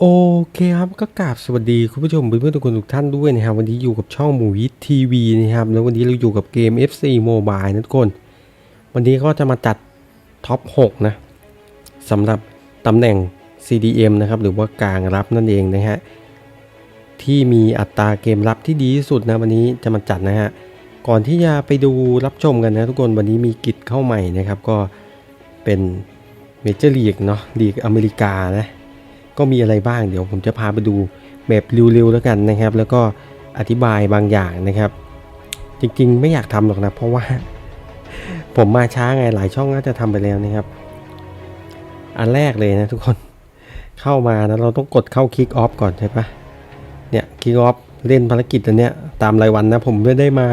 โอเคครับก็กราบสวัสดีคุณผู้ชมเพื่อนๆทุกคนทุกท่านด้วยนะครับวันนี้อยู่กับช่องหมูยิทีวีนะครับแล้ววันนี้เราอยู่กับเกม FC Mobile นะทุกคน วันนี้ก็จะมาจัดท็อป 6 นะสำหรับตำแหน่ง CDM นะครับหรือว่ากลางรับนั่นเองนะฮะที่มีอัตราเกมรับที่ดีที่สุดนะวันนี้จะมาจัดนะฮะก่อนที่จะไปดูรับชมกันนะทุกคนวันนี้มีกิจเข้าใหม่นะครับก็เป็นเมเจอร์ลีกเนาะลีกอเมริกานะ ก็มีอะไรบ้างเดี๋ยวผมจะพาไปดูแบบเร็วๆแล้วกันนะครับ แล้วก็อธิบายบางอย่างนะครับ จริงๆ ไม่อยากทำหรอกนะ เพราะว่า ผมมาช้าไงหลายช่องน่าจะทำไปแล้วนะครับ อันแรกเลยนะทุกคนเข้ามานะเราต้องกดเข้าคลิกออฟก่อนใช่ปะเนี่ยคลิกออฟเล่นภารกิจอันเนี้ยตามรายวันนะ ผมไม่ได้มา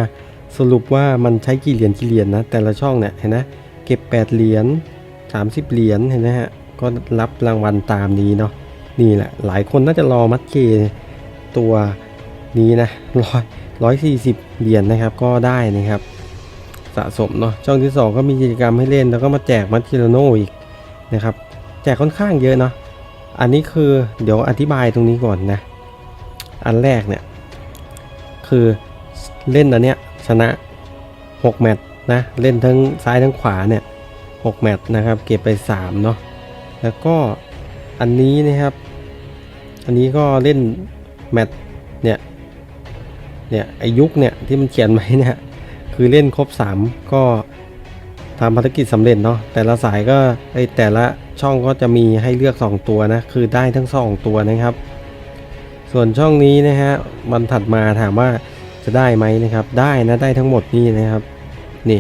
สรุปว่ามันใช้กี่เหรียญกี่เหรียญนะแต่ละช่องเนี่ยเห็นนะเก็บ 8 เหรียญ30 เหรียญเห็นนะฮะก็รับรางวัลตามนี้เนาะ นี่แหละหลายคนน่าจะรอมัดเคตัวนี้นะร้อยร้อยสี่สิบเหรียญนะครับก็ได้นะครับสะสมเนาะช่องที่ 2 ก็มีกิจกรรมให้เล่นแล้วก็มาแจกมัดคิโลโนอีกนะครับแจกค่อนข้างเยอะเนาะอันนี้คือเดี๋ยวอธิบายตรงนี้ก่อนนะ อันแรกเนี่ยคือเล่นอันเนี้ยชนะ 6 แมตช์นะเล่นทั้งซ้ายทั้งขวาเนี่ย6แมตช์นะครับเก็บไป 3 เนาะแล้วก็อันนี้นะครับ อันนี้ก็เล่นแมตช์เนี่ย เนี่ยไอยุคเนี่ยที่มันเขียนไว้เนี่ยคือเล่นครบ 3 ก็ทำภารกิจสำเร็จเนาะแต่ละสายก็ไอแต่ละช่องก็จะมีให้เลือก 2 ตัวนะ คือได้ทั้ง 2 ตัวนะครับ ส่วนช่องนี้นะฮะวันถัดมาถามว่าจะได้ไหมนะครับ ได้นะได้ทั้งหมดนี่นะครับนี่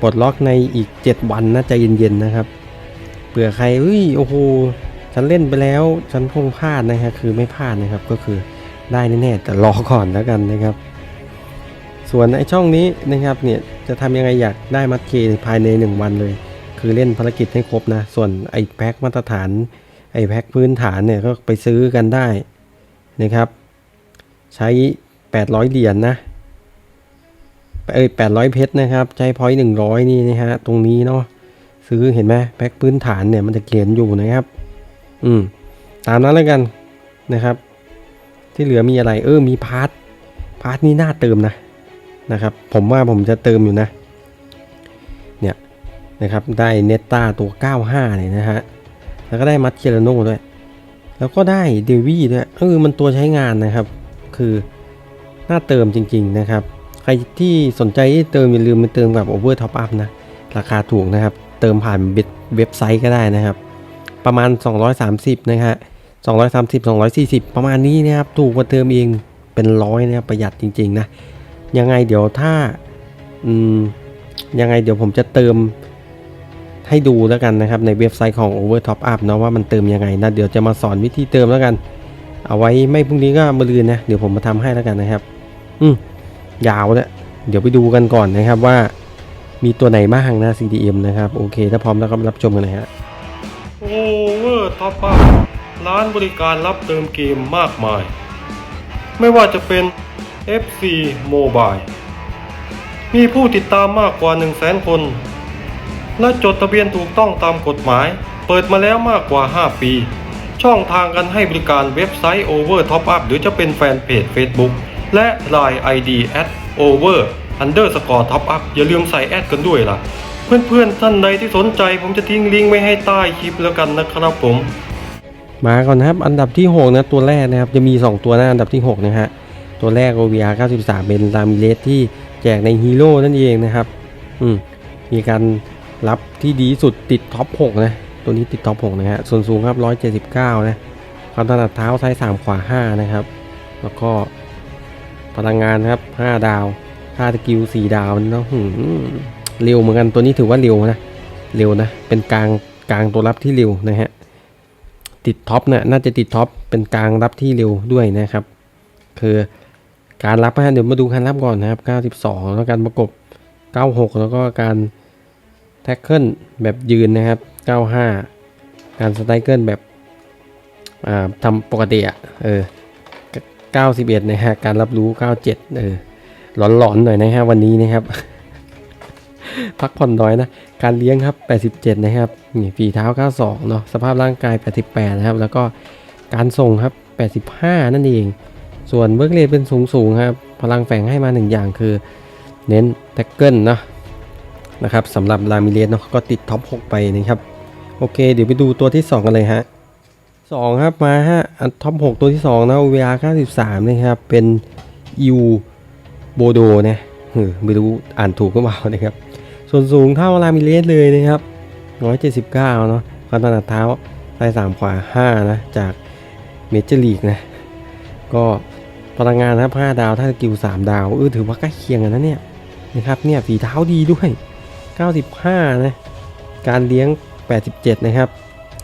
ปลดล็อกในอีก 7 วันนะใจเย็นๆนะครับเผื่อใครเอ้ยโอ้โห ฉันเล่นไปแล้วฉันคงพลาดนะครับคือไม่พลาดนะครับก็คือได้แน่ๆแต่รอก่อนแล้วกันนะครับ ส่วนไอช่องนี้นะครับเนี่ยจะทำยังไงอยากได้มัดเคภายใน 1 วันเลย คือเล่นภารกิจให้ครบนะ ส่วนไอแพ็คมาตรฐานไอแพ็คพื้นฐานเนี่ยก็ไปซื้อกันได้นะครับ ใช้ 800 เหรียญนนะเอ้ย800 เพชรนะครับ ใช้พอยต์100 นี่นะฮะตรงนี้เนาะซื้อเห็นไหมแพ็คพื้นฐานเนี่ยมันจะเขียนอยู่นะครับ อืม ตามนั้นแล้วกันนะครับ ที่เหลือมีอะไร เออ มีพาร์ท พาร์ทนี้น่าเติมนะนะครับ ผมว่าผมจะเติมอยู่นะ เนี่ยนะครับ ได้เนตตาตัว 95เลยนะฮะ แล้วก็ได้มัตเชลโนด้วย แล้วก็ได้เดวี่ด้วยเออมันตัวใช้งานนะครับ คือน่าเติมจริง ๆ นะครับ ใครที่สนใจที่เติมอย่าลืมมาเติมกับ Over Top Up นะ ราคาถูกนะครับ เติมผ่านเว็บไซต์ก็ได้นะครับ ประมาณ 230 นะฮะ230 240 ประมาณนี้นะครับ ถูกกว่าเติมเองเป็นร้อยนะครับประหยัดจริงๆนะ ยังไงเดี๋ยวถ้าอืมยังไงเดี๋ยวผมจะเติมให้ดูแล้วกันนะครับ ในเว็บไซต์ของ Over Top Up เนาะว่ามันเติมยังไงนะ เดี๋ยวจะมาสอนวิธีเติมแล้วกัน เอาไว้ไม่พรุ่งนี้ก็มาลืนนะ เดี๋ยวผมมาทำให้แล้วกันนะครับ อืมยาวเนี่ยเดี๋ยวไปดูกันก่อนนะครับว่ามีตัวไหนบ้างนะ CDM นะครับ โอเค ถ้าพร้อมแล้วก็รับชมกันเลยฮะ โอเวอร์ท็อปอัพร้านบริการรับเติมเกมมากมาย ไม่ว่าจะเป็น FC Mobile มีผู้ติดตามมากกว่า 1 0 0 0 0แสนคน และจดทะเบียนถูกต้องตามกฎหมาย เปิดมาแล้วมากกว่า 5 ปี ช่องทางการให้บริการเว็บไซต์ Over Top Up หรือจะเป็นแฟนเพจ Facebook และ Line ID at over underscore top up อย่าลืมใส่แอดกันด้วยล่ะ เพื่อนๆท่านใดที่สนใจ ผมจะทิ้งลิงก์ไว้ให้ใต้คลิปแล้วกันนะครับผม มาก่อนนะครับ อันดับที่ 6 นะ ตัวแรกนะครับ จะมี 2 ตัวนะอันดับที่ 6 นะฮะ ตัวแรก OVR 93 เป็นรามิเลสที่แจกในฮีโร่นั่นเองนะครับ อืม มีการรับที่ดีสุดติดท็อป 6 นะ ตัวนี้ติดท็อป 6 นะฮะ ส่วนสูงครับ 179 นะความถนัดเท้าซ้าย3ขวา 5 นะครับ แล้วก็พลังงานครับ 5 ดาว ค่าสกิล4ดาวนาะหืม เร็วเหมือนกันตัวนี้ถือว่าเร็วนะเร็วนะ เป็นกลางกลางตัวรับที่เร็วนะฮะติดท็อปนี่ยน่าจะติดท็อปเป็นกลางรับที่เร็วด้วยนะครับ คือการรับนะเดี๋ยวมาดูการรับก่อนนะครับ 92 แล้วการประกบ 96 แล้วก็การแท็กเกิลแบบยืนนะครับ 95 การสไตรเกิลแบบอ่าทำปกติอะเออ 91 นะฮะการรับรู้ 97 เออหลอนๆหน่อยนะฮะวันนี้นะครับ พักผ่อนน้อยนะ การเลี้ยงครับ 87 นะครับนี่ฝีเท้า 92 เนาะสภาพร่างกาย 88 นะครับ แล้วก็การส่งครับ 85 นั่นเอง ส่วนเวิร์กเรทเป็นสูงสูงครับ พลังแฝงให้มาหนึ่งอย่างคือ เน้นแท็กเกิลเนาะนะครับสำหรับลามิเลสเนาะก็ติดท็อป 6 ไปนะครับ โอเค เดี๋ยวไปดูตัวที่ 2 กันเลยฮะ2ครับมาฮะท็อป 6 ตัวที่ 2 นะ OVR 93 นะครับ เป็นยูโบโดนะไม่รู้อ่านถูกหรือเปล่านะครับ ส่วนสูงเท่าลามิเลสเลยนะครับ 179 เนาะความถนัดเท้าซ้าย3ขวา 5 นะ จากเมเจอร์ลีกนะ ก็พลังงานนะครับ 5 ดาว ถ้าสกิล 3 ดาว เออ ถือว่าใกล้เคียงกันนะเนี่ย นะครับ เนี่ย ฝีเท้าดีด้วย 95 นะ การเลี้ยง 87 นะครับ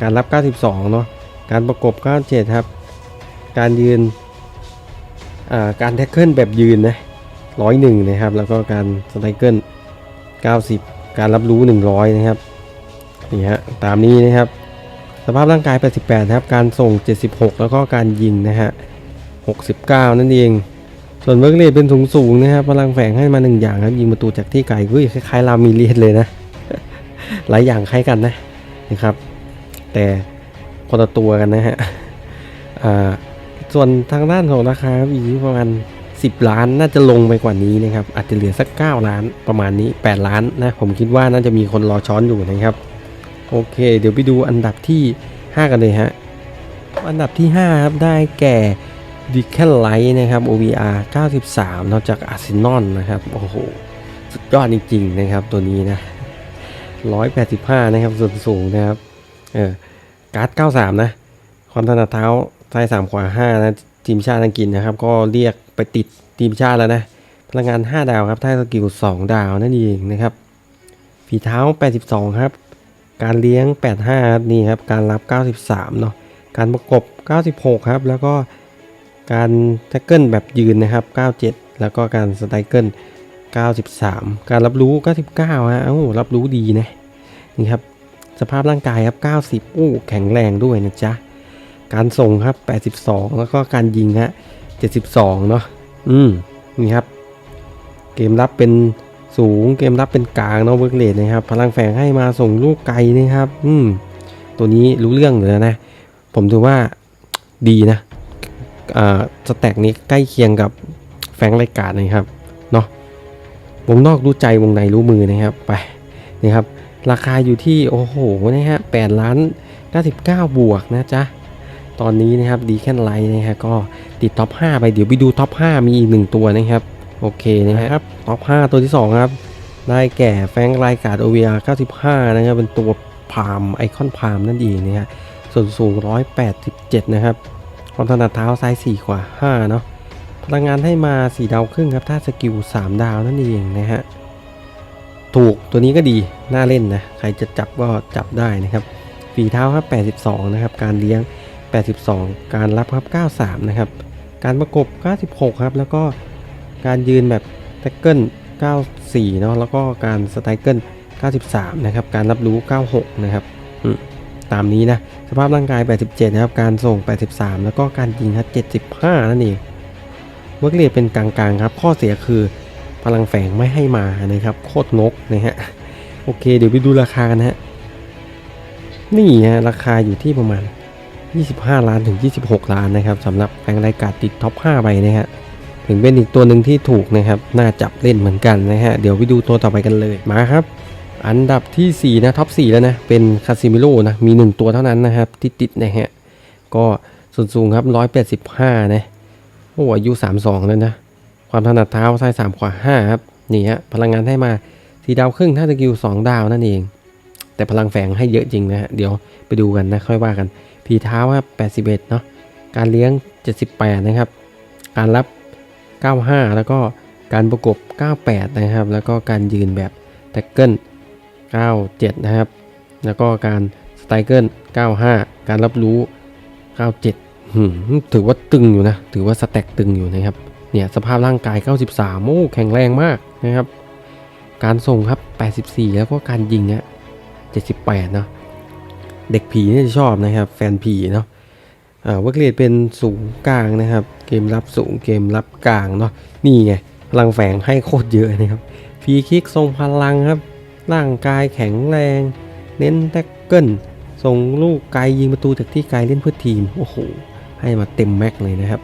การรับ 92 เนาะ การประกบ 97 ครับ การยืนอ่าการแท็กเกิลแบบยืนนะ 101 นะครับ แล้วก็การสไตรเกิล 90 การรับรู้ 100 นะครับนี่ฮะตามนี้นะครับ สภาพร่างกาย 88 นะครับ การส่ง 76 แล้วก็การยิงนะฮะ 69 นั่นเอง ส่วนเวิร์กเรทเป็นสูงสูงนะครับพลังแฝงให้มาหนึ่งอย่างครับ ยิงประตูจากที่ไกลเฮ้ยคล้ายๆลามิเลียสเลยนะ หลายอย่างคล้ายกันนะนะครับ แต่คนละตัวกันนะฮะอ่าส่วนทางด้านของราคาอยู่ที่ประมาณ 10 ล้านน่าจะลงไปกว่านี้นะครับ อาจจะเหลือสัก 9 ล้านประมาณนี้ 8 ล้านนะ ผมคิดว่าน่าจะมีคนรอช้อนอยู่นะครับ โอเค เดี๋ยวไปดูอันดับที่ 5 กันเลยฮะ อันดับที่ 5 ครับ ได้แก่ดิแคลไลท์นะครับ OVR 93นอกจากอาร์เซนอลนะครับ โอ้โห สุดยอดจริงๆนะครับ ตัวนี้นะ 185 นะครับ ส่วนสูงนะครับ เออการ์ด 93 นะ ความถนัดเท้าซ้าย3ขวา5นะ ทีมชาติอังกฤษนะครับ ก็เรียกไปติดทีมชาติแล้วนะ พลังงาน 5 ดาวครับถ้าสกิล 2 ดาวนั่นเองนะครับ ฝีเท้า 82 ครับ การเลี้ยง 85ครับนี่ครับการรับ 93 เนาะการประกบ 96 ครับ แล้วก็การแท็กเกิลแบบยืนนะครับ 97 แล้วก็การสไตเกิล 93 การรับรู้ 99 ฮะเอ้รับรู้ดีนะนี่ครับสภาพร่างกายครับ 90อู้แข็งแรงด้วยนะจ๊ะ การส่งครับ 82 แล้วก็การยิงฮะ 72 เนาะอืมนี่ครับ เกมรับเป็นสูงเกมรับเป็นกลางเนาะเวิร์กเลดนะครับ พลังแฝงให้มาส่งลูกไกลนะครับ อืมตัวนี้รู้เรื่องเลยนะ ผมถือว่าดีนะอ่าสแต็กนี้ใกล้เคียงกับแฟงค์ไรการ์ดนะครับเนาะวงนอกรู้ใจวงในรู้มือนะครับไปนี่ครับ ราคาอยู่ที่โอ้โหนะฮะ8ล้าน99บวกนะจ๊ะ ตอนนี้นะครับดีแค่ไลท์นะฮะก็ติดท็อป 5 ไปเดี๋ยวไปดูท็อป 5 มีอีกหนึ่งตัวนะครับ โอเคนะครับท็อป 5 ตัวที่ 2 ครับ ได้แก่แฟรงค์ไลการ์ด OVR 95 นะครับ เป็นตัวพามไอคอนพามนั่นเองนะฮะส่วนสูง 187 นะครับความถนัดเท้าซ้าย4ขวา5 เนาะพลังงานให้มา 4 ดาวครึ่งครับ ถ้าสกิล 3 ดาวนั่นเองนะฮะถูกตัวนี้ก็ดี น่าเล่นนะ ใครจะจับก็จับได้นะครับฝีเท้าครับ82 นะครับ การเลี้ยง 82 การรับครับ 93 นะครับ การประกบ 96 ครับ แล้วก็การยืนแบบแท็กเกิล 94 เนาะ แล้วก็การสไตเกิล 93 นะครับ การรับรู้ 96 นะครับ ตามนี้นะ สภาพร่างกาย 87 นะครับ การส่ง 83 แล้วก็การยิงครับ 75 นั่นเอง เวิร์กเรียเป็นกลางๆครับ ข้อเสียคือพลังแฝงไม่ให้มานะครับ โคตรงกนะฮะ โอเค เดี๋ยวไปดูราคากันนะฮะ นี่ฮะ ราคาอยู่ที่ประมาณ 25 ล้านถึง 26 ล้านนะครับสำหรับแฟงรายการติดท็อป5ไปนะฮะถึงเป็นอีกตัวหนึ่งที่ถูกนะครับ น่าจับเล่นเหมือนกันนะฮะ เดี๋ยวไปดูตัวต่อไปกันเลยมาครับ อันดับที่ 4 นะท็อป 4 แล้วนะ เป็นคาซิมิโร่นะ มี 1 ตัวเท่านั้นนะครับ ที่ติดนะฮะ ก็ส่วนสูงครับ 185 นะโอ้อายุ 32 แล้วนะ ความถนัดเท้าซ้าย3ขวา5ครับนี่ฮะพลังงานให้มาสีดาวครึ่งถ้าสกิล2ดาวนั่นเอง แต่พลังแฝงให้เยอะจริงนะฮะเดี๋ยวไปดูกันนะค่อยว่ากัน ผีเท้าครับ 81 เนาะ การเลี้ยง 78 นะครับ การรับ 95 แล้วก็การประกบ 98 นะครับ แล้วก็การยืนแบบแท็กเกิล 97 นะครับ แล้วก็การสไตเกิล 95 การรับรู้ 97 ถือว่าตึงอยู่นะ ถือว่าสแต็กตึงอยู่นะครับ เนี่ยสภาพร่างกาย 93 โอ้แข็งแรงมากนะครับ การส่งครับ 84 แล้วก็การยิงอะ78 เนาะ เด็กผีเนี่ยจะชอบนะครับ แฟนผีเนาะอ่าเวิร์กรทเป็นสูงกลางนะครับ เกมรับสูงเกมรับกลางเนาะนี่ไงพลังแฝงให้โคตรเยอะนะครับฟรีคิกทรงพลังครับ ร่างกายแข็งแรง เน้นแท็กเกิลส่งลูกไกลยิงประตูจากที่ไกลเล่นเพื่อทีม โอ้โห ให้มาเต็มแม็กเลยนะครับ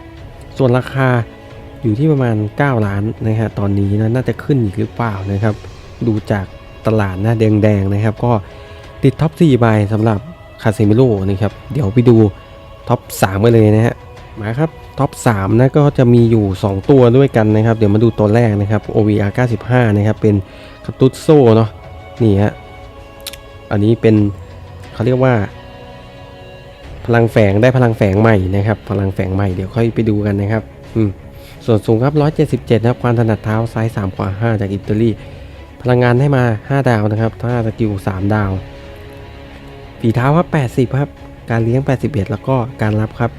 ส่วนราคาอยู่ที่ประมาณ 9 ล้านนะฮะตอนนี้นะน่าจะขึ้นอีกหรือเปล่านะครับ ดูจากตลาดหน้าแดงๆนะครับ ก็ติดท็อป4ใบสำหรับ คาเซมิโลนะครับ เดี๋ยวไปดูท็อป3กันเลยนะฮะมาครับท็อป3นะก็จะมีอยู่ 2 ตัวด้วยกันนะครับ เดี๋ยวมาดูตัวแรกนะครับ OVR 95นะครับ เป็นคาตุตโซเนาะนี่ฮะอันนี้เป็นเขาเรียกว่า พลังแฝงได้พลังแฝงใหม่นะครับ พลังแฝงใหม่เดี๋ยวค่อยไปดูกันนะครับอืมส่วนสูงครับ 177 นะครับ ความถนัดเท้าซ้าย 3 ขวา 5 จากอิตาลี พลังงานให้มา 5 ดาวนะครับถ้าสกิล 3 ดาว ฝีเท้าครับ 80 ครับ การเลี้ยง 81 แล้วก็การรับครับ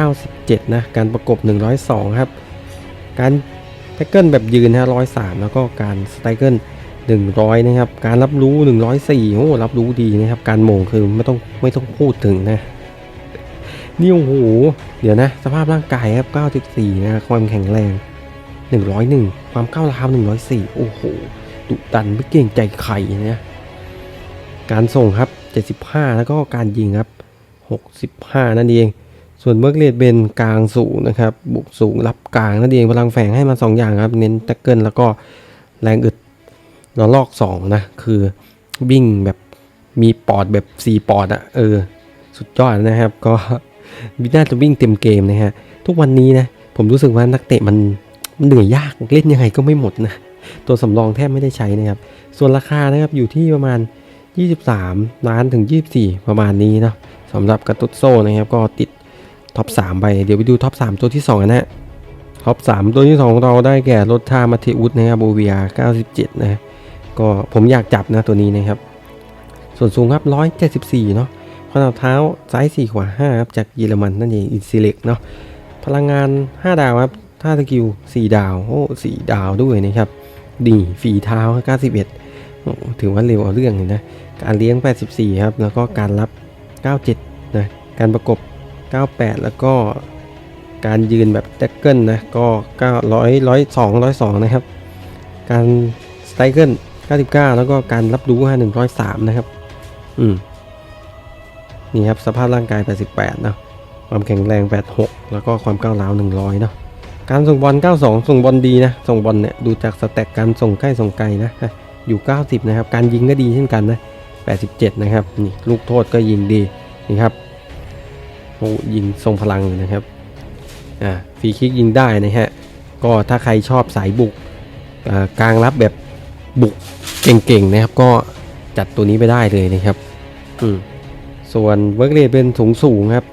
97 นะ การประกบ 102 ครับ การแท็กเกิลแบบยืนนะ103 แล้วก็การสไตเกิล100 นะครับ การรับรู้ 104 โอ้ รับรู้ดีนะครับ การโมงคือไม่ต้องไม่ต้องพูดถึงนะ นี่โอ้โห เดี๋ยวนะ สภาพร่างกายครับ 94 นะ ความแข็งแรง 101 ความก้าวร้าว 104 โอ้โห ดุดันไม่เกรงใจใครนะ การส่งครับ 75 แล้วก็การยิงครับ 65 นั่นเอง ส่วนเบิร์กเลดเบนกลางสูงนะครับบุกสูงรับกลางนั่นเองพลังแฝงให้มา 2 อย่างครับ เน้นแท็กเกิลแล้วก็แรงอึดระลอก 2 นะ คือวิ่งแบบมีปอดแบบ 4 ปอดอะเออ สุดยอดนะครับ ก็น่าจะวิ่งเต็มเกมนะฮะ ทุกวันนี้นะ ผมรู้สึกว่านักเตะมันเหนื่อยยากเล่นยังไงก็ไม่หมดนะ ตัวสำรองแทบไม่ได้ใช้นะครับ ส่วนราคานะครับอยู่ที่ประมาณ 23 ล้านถึง 24 ประมาณนี้นะสำหรับกระตุดโซ่นะครับก็ติดท็อป3ไปเดี๋ยวไปดูท็อป 3 ตัวที่2กันนะท็อป 3 ตัวที่2ของเราได้แก่รถท่ามาเทอุสนะครับโบเวีย97 นะก็ผมอยากจับนะตัวนี้นะครับ ส่วนสูงครับ 174 เนาะขนาดเท้าซ้าย4ขวา5ครับจากเยอรมันนั่นเองอินซิเล็กเนาะพลังงาน 5 ดาวครับท่าสกิล 4 ดาวโอ้4ดาวด้วยนะครับดีฝีเท้า91โอ้ถือว่าเร็วเอาเรื่องเลยนะ การเลี้ยง 84 ครับ แล้วก็การรับ 97 นะ การประกบ 98 แล้วก็การยืนแบบแท็กเกิลนะ ก็900 102 102 นะครับ การสไตรเกิล 99 แล้วก็การรับรู้5 103 นะครับ อืม นี่ครับ สภาพร่างกาย 88 เนาะ ความแข็งแรง 86 แล้วก็ความก้าวร้าว 100 เนาะการส่งบอล 92 ส่งบอลดีนะ ส่งบอลเนี่ย ดูจากสแต็กการส่งใกล้ส่งไกลนะ อยู่ 90 นะครับ การยิงก็ดีเช่นกันนะ 87 นะครับนี่ลูกโทษก็ยิงดีนี่ครับโอ้ยิงทรงพลังเลยนะครับอ่าฟรีคิกยิงได้นะฮะก็ถ้าใครชอบสายบุกอ่ากลางรับแบบบุกเก่งๆนะครับก็จัดตัวนี้ไปได้เลยนะครับอืมส่วนเวิร์กเรทเป็นสูงสูงครับ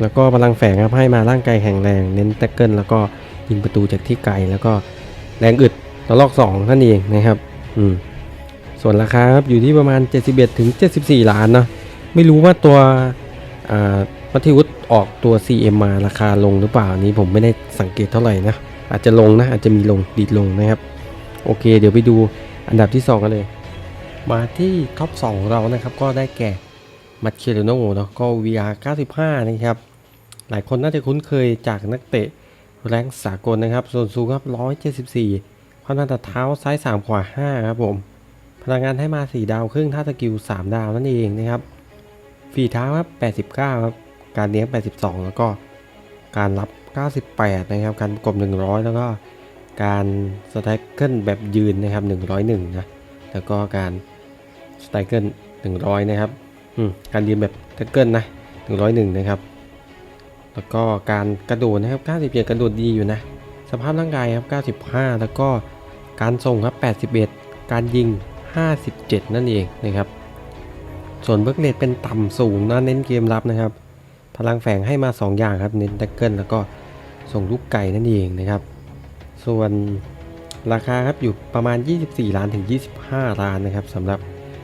แล้วก็พลังแฝงครับให้มาร่างกายแข็งแรงเน้นแท็กเกิลแล้วก็ยิงประตูจากที่ไกลแล้วก็แรงอึดระลอก2นั่นเองนะครับ อืม ส่วนราคาครับอยู่ที่ประมาณ 71ถึง74 ล้านเนาะไม่รู้ว่าตัวอ่ามัธวุฒิออกตัว CM มาราคาลงหรือเปล่านี้ผมไม่ได้สังเกตเท่าไหร่นะอาจจะลงนะอาจจะมีลงดีดลงนะครับ โอเค เดี๋ยวไปดูอันดับที่ 2 กันเลย มาที่ท็อป 2 ของเรานะครับ ก็ได้แก่มัตเคโรโนเนาะก็ VR 95 นะครับ หลายคนน่าจะคุ้นเคยจากนักเตะแรงค์สากลนะครับ ส่วนสูงครับ 174 ความถนัดเท้าซ้าย 3 ขวา 5 ครับผม พลังงานให้มา 4 ดาวครึ่งท่าสกิล 3 ดาวนั่นเองนะครับฝีเท้าครับ 89 ครับ การเลี้ยง 82 แล้วก็การรับ 98 นะครับ การประกบ 100 แล้วก็การสไตรเกิลแบบยืนนะครับ 101 นะ แล้วก็การสไตรเกิล100 นะครับอืมการยืนแบบแท็กเกิลนะ 101 นะครับ แล้วก็การกระโดดนะครับ 97 กระโดดดีอยู่นะ สภาพร่างกายครับ 95 แล้วก็การส่งครับ 81 การยิง 57 นั่นเองนะครับ ส่วนเบิร์กเลดเป็นต่ำสูงนะเน้นเกมรับนะครับ พลังแฝงให้มา 2 อย่างครับ เน้นแท็กเกิลแล้วก็ส่งลูกไก่นั่นเองนะครับ ส่วนราคาครับอยู่ประมาณ 24 ล้านถึง 25 ล้านนะครับสำหรับ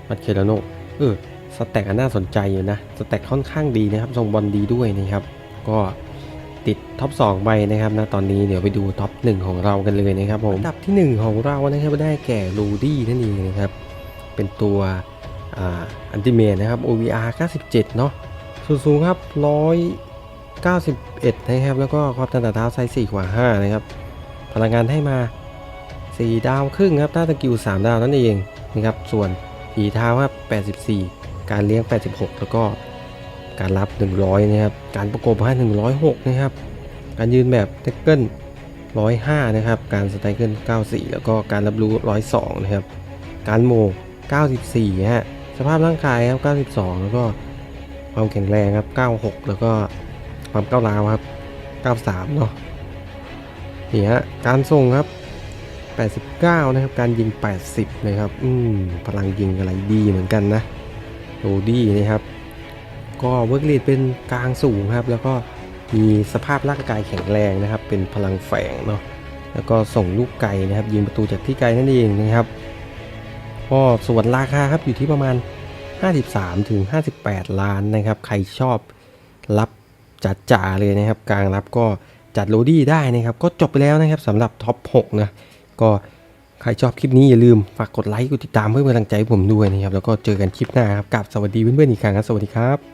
มัตเคโรโนเออสแต็กอันน่าสนใจอยู่นะ สแต็กค่อนข้างดีนะครับส่งบอลดีด้วยนะครับ ก็ติดท็อป2ไปนะครับนะตอนนี้เดี๋ยวไปดูท็อป1ของเรากันเลยนะครับผมอันดับทีหนึ่1 ของเรานะครับได้แก่ลูดี้นั่นเองนะครับ เป็นตัวอันติเมทนะครับ OVR 97 เนาะสูงสูงครับ 191 นะครับ แล้วก็ความถนัดเท้าไซส์4กว่า 5 นะครับ พลังงานให้มา 4 ดาวครึ่งครับ ถ้าสกิล 3 ดาวนั่นเองนะครับ ส่วนฝีเท้าครับ 84 การเลี้ยง 86 แล้วก็การรับ 100 นะครับ การประกบให้106 นะครับ การยืนแบบเทคเกิล105 นะครับ การสไตเกิล94 แล้วก็การรับรู้ 102 นะครับ การโม 94ฮะสภาพร่างกายครับ 92 แล้วก็ความแข็งแรงครับ 96 แล้วก็ความก้าวร้าวครับ 93 เนาะนี่ฮะการส่งครับ 89 นะครับ การยิง 80 นะครับ อืมพลังยิงอะไรดีเหมือนกันนะโรดี้นะครับ ก็เวิร์กเลดเป็นกลางสูงครับ แล้วก็มีสภาพร่างกายแข็งแรงนะครับ เป็นพลังแฝงเนาะแล้วก็ส่งลูกไก่นะครับ ยิงประตูจากที่ไกลนั่นเองนะครับ ก็ส่วนราคาครับอยู่ที่ประมาณ 53ถึง58 ล้านนะครับ ใครชอบรับจัดจ่าเลยนะครับ กลางรับก็จัดโรดี้ได้นะครับ ก็จบไปแล้วนะครับสำหรับท็อป 6 นะ ก็ใครชอบคลิปนี้อย่าลืมฝากกดไลค์กดติดตามเพื่อเป็นกำลังใจผมด้วยนะครับ แล้วก็เจอกันคลิปหน้าครับกับสวัสดีเพื่อนๆอีกครั้งครับสวัสดีครับ